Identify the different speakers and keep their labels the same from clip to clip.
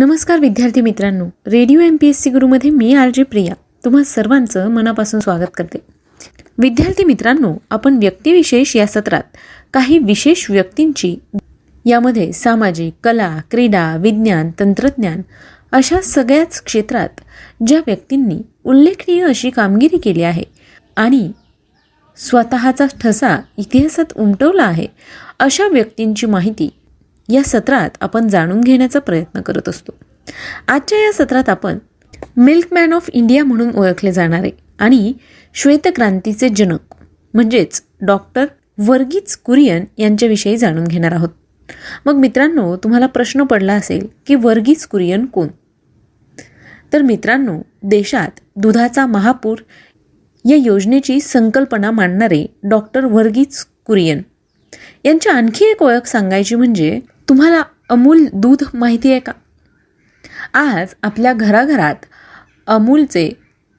Speaker 1: नमस्कार विद्यार्थी मित्रांनो. Radio M P S C गुरुमध्ये मी आर जे प्रिया. तुम्हा सर्वांचं मनापासून स्वागत करते. विद्यार्थी मित्रांनो आपण व्यक्तिविशेष या सत्रात काही विशेष व्यक्तींची यामध्ये सामाजिक कला क्रीडा विज्ञान तंत्रज्ञान अशा सगळ्याच क्षेत्रात ज्या व्यक्तींनी उल्लेखनीय अशी कामगिरी केली आहे आणि स्वतःचा ठसा इतिहासात उमटवला आहे अशा व्यक्तींची माहिती या सत्रात आपण जाणून घेण्याचा प्रयत्न करत असतो. आजच्या या सत्रात आपण मिल्कमॅन ऑफ इंडिया म्हणून ओळखले जाणारे आणि श्वेतक्रांतीचे जनक म्हणजेच डॉक्टर वर्गीज कुरियन यांच्याविषयी जाणून घेणार आहोत. मग मित्रांनो तुम्हाला प्रश्न पडला असेल की वर्गीज कुरियन कोण? तर मित्रांनो देशात दुधाचा महापूर या योजनेची संकल्पना मांडणारे डॉक्टर वर्गीज कुरियन. यांची आणखी एक ओळख सांगायची म्हणजे तुम्हाला अमूल दूध माहिती आहे का? आज आपल्या घराघरात अमूलचे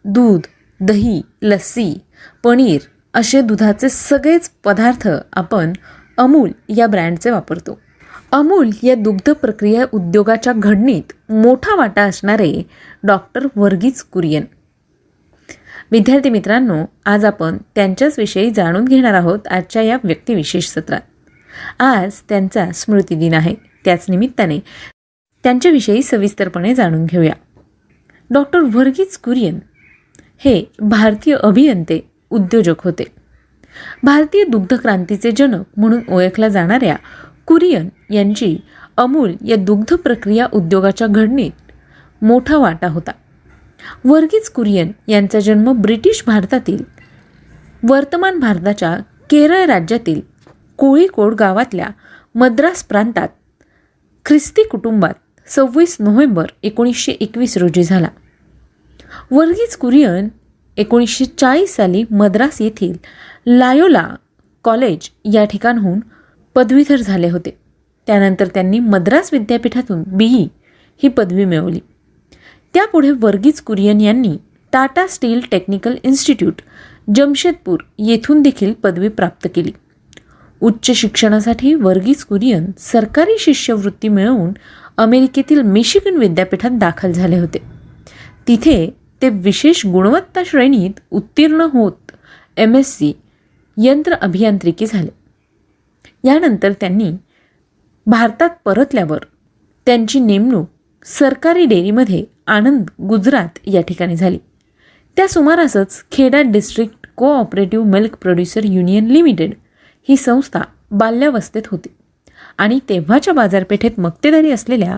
Speaker 1: दूध दही लस्सी पनीर असे दुधाचे सगळेच पदार्थ आपण अमूल या ब्रँडचे वापरतो. अमूल या दुग्ध प्रक्रिया उद्योगाच्या घडणीत मोठा वाटा असणारे डॉक्टर वर्गीज कुरियन. विद्यार्थी मित्रांनो आज आपण त्यांच्याच विषयी जाणून घेणार आहोत आजच्या या व्यक्तिविशेष सत्रात. आज त्यांचा स्मृतिदिन आहे. त्याच निमित्ताने त्यांच्याविषयी सविस्तरपणे जाणून घेऊया. डॉक्टर वर्गीज कुरियन हे भारतीय अभियंते उद्योजक होते. भारतीय दुग्धक्रांतीचे जनक म्हणून ओळखल्या जाणाऱ्या कुरियन यांची अमूल या दुग्ध प्रक्रिया उद्योगाच्या घडणीत मोठा वाटा होता. वर्गीज कुरियन यांचा जन्म ब्रिटिश भारतातील वर्तमान भारताच्या केरळ राज्यातील कोळीकोड गावातल्या मद्रास प्रांतात ख्रिस्ती कुटुंबात सव्वीस नोव्हेंबर एकोणीसशे एकवीस रोजी झाला. वर्गीज कुरियन एकोणीसशे चाळीस साली मद्रास येथील लायोला कॉलेज या ठिकाणहून पदवीधर झाले होते. त्यानंतर त्यांनी मद्रास विद्यापीठातून बी ई ही पदवी मिळवली. त्यापुढे वर्गीज कुरियन यांनी Tata steel technical institute Jamshedpur येथून देखील पदवी प्राप्त केली. उच्च शिक्षणासाठी वर्गीज कुरियन सरकारी शिष्यवृत्ती मिळवून अमेरिकेतील मिशिगन विद्यापीठात दाखल झाले होते. तिथे ते विशेष गुणवत्ता श्रेणीत उत्तीर्ण होत एम एस सी यंत्र अभियांत्रिकी झाले. यानंतर त्यांनी भारतात परतल्यावर त्यांची नेमणूक सरकारी डेअरीमध्ये आनंद गुजरात या ठिकाणी झाली. त्या सुमारासच Kheda district cooperative milk producer union limited ही संस्था बाल्यावस्थेत होती. आणि तेव्हाच्या बाजारपेठेत मक्तेदारी असलेल्या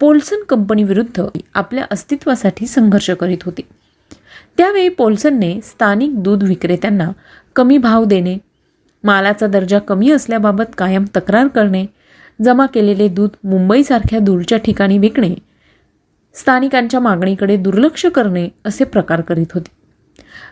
Speaker 1: पोल्सन कंपनीविरुद्ध आपल्या अस्तित्वासाठी संघर्ष करीत होती. त्यावेळी पोल्सनने स्थानिक दूध विक्रेत्यांना कमी भाव देणे मालाचा दर्जा कमी असल्याबाबत कायम तक्रार करणे जमा केलेले दूध मुंबईसारख्या दूरच्या ठिकाणी विकणे स्थानिकांच्या मागणीकडे दुर्लक्ष करणे असे प्रकार करीत होते.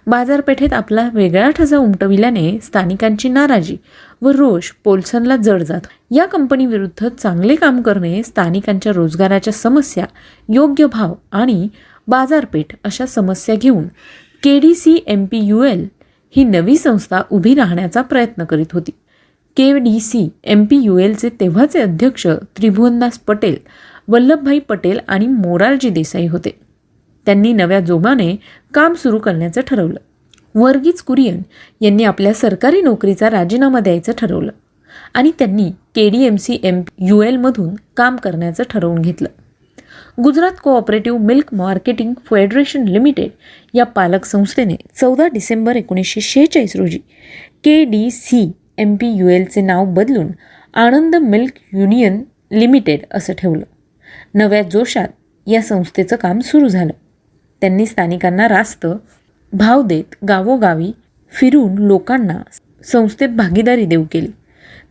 Speaker 1: बाजारपेठेत आपला वेगळा ठसा उमटविल्याने स्थानिकांची नाराजी व रोष पोल्सनला जड जात. या कंपनीविरुद्ध चांगले काम करणे स्थानिकांच्या रोजगाराच्या समस्या योग्य भाव आणि बाजारपेठ अशा समस्या घेऊन K D C M P U L ही नवी संस्था उभी राहण्याचा प्रयत्न करीत होती. K D C M P U एलचे तेव्हाचे अध्यक्ष त्रिभुवनदास पटेल वल्लभभाई पटेल आणि मोरारजी देसाई होते. त्यांनी नव्या जोमाने काम सुरू करण्याचं ठरवलं. वर्गीज कुरियन यांनी आपल्या सरकारी नोकरीचा राजीनामा द्यायचं ठरवलं आणि त्यांनी K D M C M U एलमधून काम करण्याचं ठरवून घेतलं. Gujarat cooperative milk marketing federation limited या पालक संस्थेने चौदा डिसेंबर एकोणीसशे शेहेचाळीस रोजी K D C M P U एलचे नाव बदलून आनंद मिल्क युनियन लिमिटेड असं ठेवलं. नव्या जोशात या संस्थेचं काम सुरू झालं. त्यांनी स्थानिकांना रास्त भाव देत गावोगावी फिरून लोकांना संस्थेत भागीदारी देऊ केली.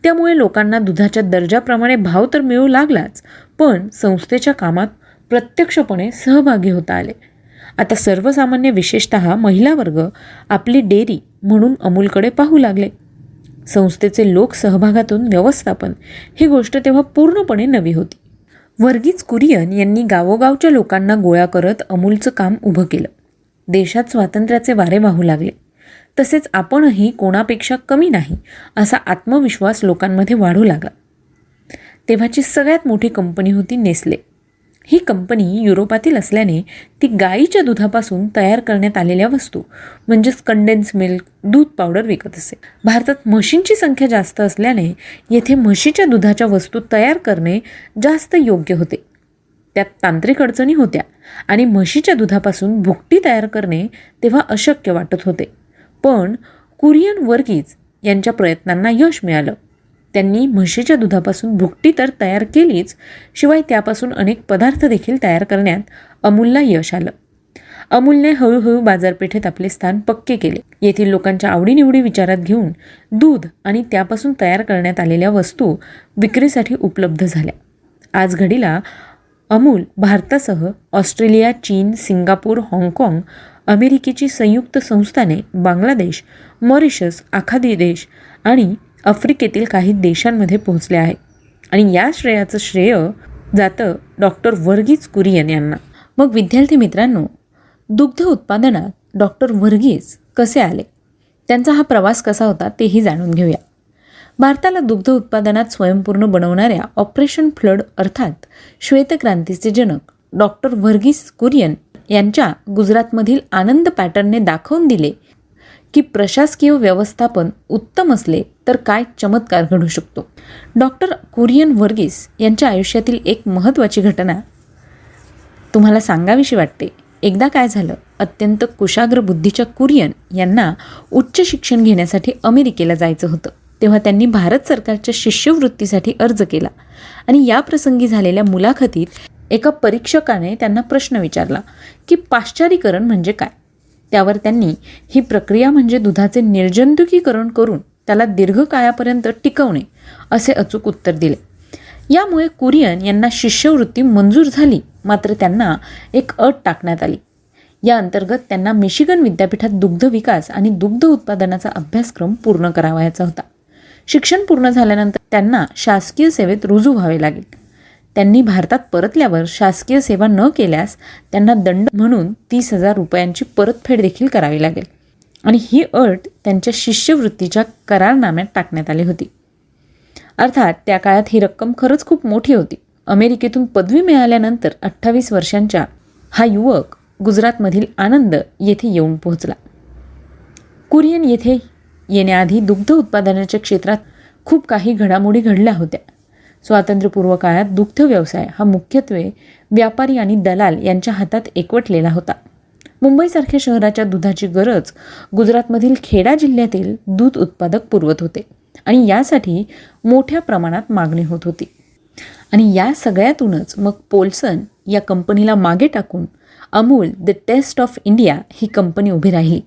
Speaker 1: त्यामुळे लोकांना दुधाच्या दर्जाप्रमाणे भाव तर मिळू लागलाच पण संस्थेच्या कामात प्रत्यक्षपणे सहभागी होता आले. आता सर्वसामान्य विशेषत महिला वर्ग आपली डेअरी म्हणून अमूलकडे पाहू लागले. संस्थेचे लोक सहभागातून व्यवस्थापन ही गोष्ट तेव्हा पूर्णपणे नवी होती. वर्गीज कुरियन यांनी गावोगावच्या लोकांना गोळा करत अमूलचं काम उभं केलं. देशात स्वातंत्र्याचे वारे वाहू लागले. तसेच आपणही कोणापेक्षा कमी नाही असा आत्मविश्वास लोकांमध्ये वाढू लागला. तेव्हाची सगळ्यात मोठी कंपनी होती नेस्ले. ही कंपनी युरोपातील असल्याने ती गाईच्या दुधापासून तयार करण्यात आलेल्या वस्तू म्हणजेच कंडेन्स मिल्क दूध पावडर विकत असे. भारतात म्हशींची संख्या जास्त असल्याने येथे म्हशीच्या दुधाच्या वस्तू तयार करणे जास्त योग्य होते. त्यात तांत्रिक अडचणी होत्या आणि म्हशीच्या दुधापासून भुकटी तयार करणे तेव्हा अशक्य वाटत होते. पण कुरियन वर्गीज यांच्या प्रयत्नांना यश मिळालं. त्यांनी म्हशीच्या दुधापासून भुकटी तर तयार केलीच शिवाय त्यापासून अनेक पदार्थ देखील तयार करण्यात अमूलला यश आलं. अमूलने हळूहळू बाजारपेठेत आपले स्थान पक्के केले. येथील लोकांच्या आवडीनिवडी विचारात घेऊन दूध आणि त्यापासून तयार करण्यात आलेल्या वस्तू विक्रीसाठी उपलब्ध झाल्या. आज घडीला अमूल भारतासह ऑस्ट्रेलिया चीन सिंगापूर हाँगकाँग अमेरिकेची संयुक्त संस्थाने बांगलादेश मॉरिशस आखादी देश आणि आफ्रिकेतील काही देशांमध्ये पोहोचले आहे. आणि या श्रेयाचं श्रेय जातं डॉक्टर वर्गीज कुरियन यांना. मग विद्यार्थी मित्रांनो दुग्ध उत्पादनात डॉक्टर वर्गीज कसे आले? त्यांचा हा प्रवास कसा होता तेही जाणून घेऊया. भारताला दुग्ध उत्पादनात स्वयंपूर्ण बनवणाऱ्या ऑपरेशन फ्लड अर्थात श्वेतक्रांतीचे जनक डॉक्टर व्हर्गीस कुरियन यांच्या गुजरातमधील आनंद पॅटर्नने दाखवून दिले की प्रशासकीय व्यवस्थापन उत्तम असले तर काय चमत्कार घडू शकतो? डॉक्टर कुरियन वर्गीस यांच्या आयुष्यातील एक महत्त्वाची घटना तुम्हाला सांगावीशी वाटते. एकदा काय झालं अत्यंत कुशाग्र बुद्धीच्या कुरियन यांना उच्च शिक्षण घेण्यासाठी अमेरिकेला जायचं होतं. तेव्हा त्यांनी भारत सरकारच्या शिष्यवृत्तीसाठी अर्ज केला आणि या प्रसंगी झालेल्या मुलाखतीत एका परीक्षकाने त्यांना प्रश्न विचारला की पाश्चारीकरण म्हणजे काय? त्यावर त्यांनी ही प्रक्रिया म्हणजे दुधाचे निर्जंतुकीकरण करून त्याला दीर्घकाळापर्यंत टिकवणे असे अचूक उत्तर दिले. यामुळे कुरियन यांना शिष्यवृत्ती मंजूर झाली मात्र त्यांना एक अट टाकण्यात आली. या अंतर्गत त्यांना मिशिगन विद्यापीठात दुग्ध विकास आणि दुग्ध उत्पादनाचा अभ्यासक्रम पूर्ण करावायचा होता. शिक्षण पूर्ण झाल्यानंतर त्यांना शासकीय सेवेत रुजू व्हावे लागेल. त्यांनी भारतात परतल्यावर शासकीय सेवा न केल्यास त्यांना दंड म्हणून तीस हजार रुपयांची परतफेड देखील करावी लागेल. आणि ही अट त्यांच्या शिष्यवृत्तीच्या करारनाम्यात टाकण्यात आली होती. अर्थात त्या काळात ही रक्कम खरंच खूप मोठी होती. अमेरिकेतून पदवी मिळाल्यानंतर अठ्ठावीस वर्षांच्या हा युवक गुजरातमधील आनंद येथे येऊन पोहोचला. कुरियन येथे येण्याआधी दुग्ध उत्पादनाच्या क्षेत्रात खूप काही घडामोडी घडल्या होत्या. स्वातंत्र्यपूर्व काळात दुग्ध व्यवसाय हा मुख्यत्वे व्यापारी आणि दलाल यांच्या हातात एकवटलेला होता. मुंबईसारख्या शहराच्या दुधाची गरज गुजरातमधील खेडा जिल्ह्यातील दूध उत्पादक पुरवत होते आणि यासाठी मोठ्या प्रमाणात मागणी होत होती. आणि या सगळ्यातूनच मग पोल्सन या कंपनीला मागे टाकून Amul the taste of India he company उभी राहिली.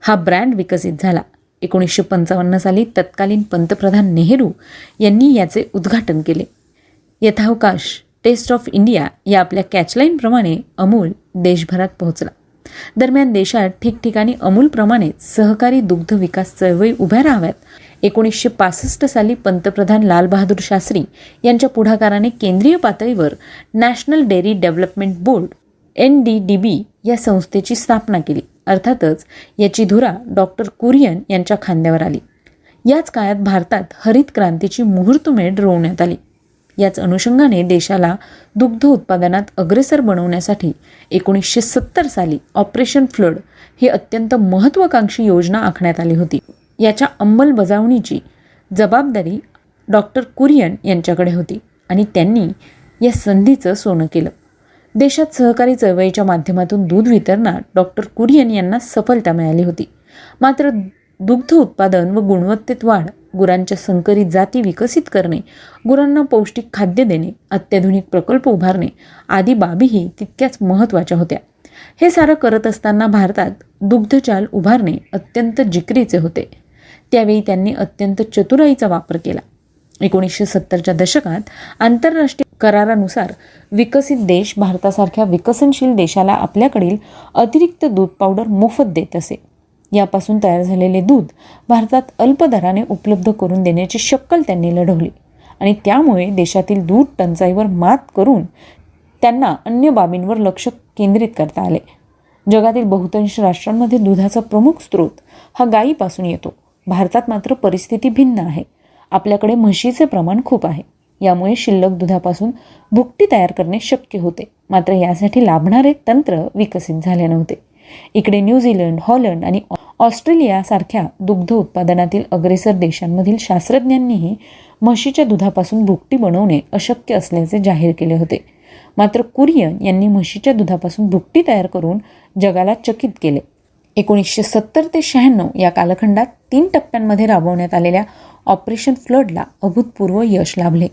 Speaker 1: हा ब्रँड विकसित झाला. एकोणीसशे पंचावन्न साली तत्कालीन पंतप्रधान नेहरू यांनी याचे उद्घाटन केले. यथावकाश टेस्ट ऑफ इंडिया या आपल्या कॅचलाईनप्रमाणे अमूल देशभरात पोहोचला. दरम्यान देशात ठिकठिकाणी अमूलप्रमाणेच सहकारी दुग्ध विकास चळवळी उभ्या राहाव्यात. एकोणीसशे पासष्ट साली पंतप्रधान लालबहादूर शास्त्री यांच्या पुढाकाराने केंद्रीय पातळीवर national dairy development board N D D B या संस्थेची स्थापना केली. अर्थातच याची धुरा डॉक्टर कुरियन यांच्या खांद्यावर आली. याच काळात भारतात हरित क्रांतीची मुहूर्तमेढ रोवण्यात आली. याच अनुषंगाने देशाला दुग्ध उत्पादनात अग्रेसर बनवण्यासाठी एकोणीसशे सत्तर साली ऑपरेशन फ्लड ही अत्यंत महत्त्वाकांक्षी योजना आखण्यात आली होती. याच्या अंमलबजावणीची जबाबदारी डॉक्टर कुरियन यांच्याकडे होती आणि त्यांनी या संधीचं सोनं केलं. देशात सहकारी चळवळीच्या माध्यमातून दूध वितरणात डॉक्टर कुरियन यांना सफलता मिळाली होती. मात्र दुग्ध उत्पादन व गुणवत्तेत वाढ गुरांच्या संकरित जाती विकसित करणे गुरांना पौष्टिक खाद्य देणे अत्याधुनिक प्रकल्प उभारणे आदी बाबीही तितक्याच महत्त्वाच्या होत्या. हे सारं करत असताना भारतात दुग्धचाल उभारणे अत्यंत जिकरीचे होते. त्यावेळी त्यांनी अत्यंत चतुराईचा वापर केला. एकोणीसशे सत्तरच्या दशकात आंतरराष्ट्रीय करारानुसार विकसित देश भारतासारख्या विकसनशील देशाला आपल्याकडील अतिरिक्त दूध पावडर मोफत देत असे. यापासून तयार झालेले दूध भारतात अल्प दराने उपलब्ध करून देण्याची शक्कल त्यांनी लढवली आणि त्यामुळे देशातील दूध टंचाईवर मात करून त्यांना अन्य बाबींवर लक्ष केंद्रित करता आले. जगातील बहुतांश राष्ट्रांमध्ये दुधाचा प्रमुख स्रोत हा गायीपासून येतो. भारतात मात्र परिस्थिती भिन्न आहे. आपल्याकडे म्हशीचे प्रमाण खूप आहे. यामुळे शिल्लक दुधापासून भुकटी तयार करणे शक्य होते. मात्र यासाठी लाभणारे तंत्र विकसित झाले नव्हते. इकडे न्यूझीलंड हॉलंड आणि ऑस्ट्रेलियासारख्या दुग्ध उत्पादनातील अग्रेसर देशांमधील शास्त्रज्ञांनीही म्हशीच्या दुधापासून भुकटी बनवणे अशक्य असल्याचे जाहीर केले होते. मात्र कुरियन यांनी म्हशीच्या दुधापासून भुकटी तयार करून जगाला चकित केले. एकोणीसशे सत्तर ते शहाण्णव या कालखंडात तीन टप्प्यांमध्ये राबवण्यात आलेल्या ऑपरेशन फ्लडला अभूतपूर्व यश लाभले.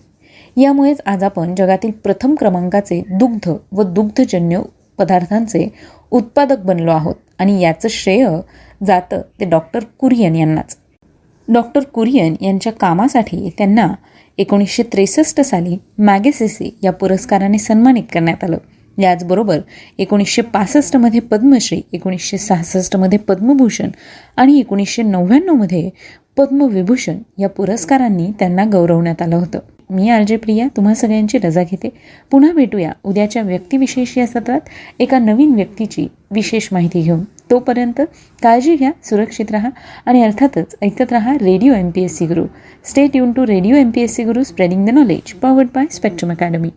Speaker 1: यामुळेच आज आपण जगातील प्रथम क्रमांकाचे दुग्ध व दुग्धजन्य पदार्थांचे उत्पादक बनलो आहोत आणि याचं श्रेय जातं ते डॉक्टर कुरियन यांनाच. डॉक्टर कुरियन यांच्या कामासाठी त्यांना एकोणीसशे त्रेसष्ट साली मॅगेसेसे या पुरस्काराने सन्मानित करण्यात आलं. याचबरोबर एकोणीसशे पासष्टमध्ये पद्मश्री एकोणीसशे सहासष्टमध्ये पद्मभूषण आणि एकोणीसशे नव्याण्णवमध्ये पद्मविभूषण या पुरस्कारांनी त्यांना गौरवण्यात आलं होतं. मी आर जे प्रिया तुम्हा सगळ्यांची रजा घेते. पुन्हा भेटूया उद्याच्या व्यक्तिविशेष या सत्रात. एका नवीन व्यक्तीची विशेष माहिती घेऊन. तोपर्यंत काळजी घ्या सुरक्षित राहा आणि अर्थातच ऐकत राहा radio M P S C Guru stay युन to radio M P S C Guru spreading the knowledge powered by spectrum academy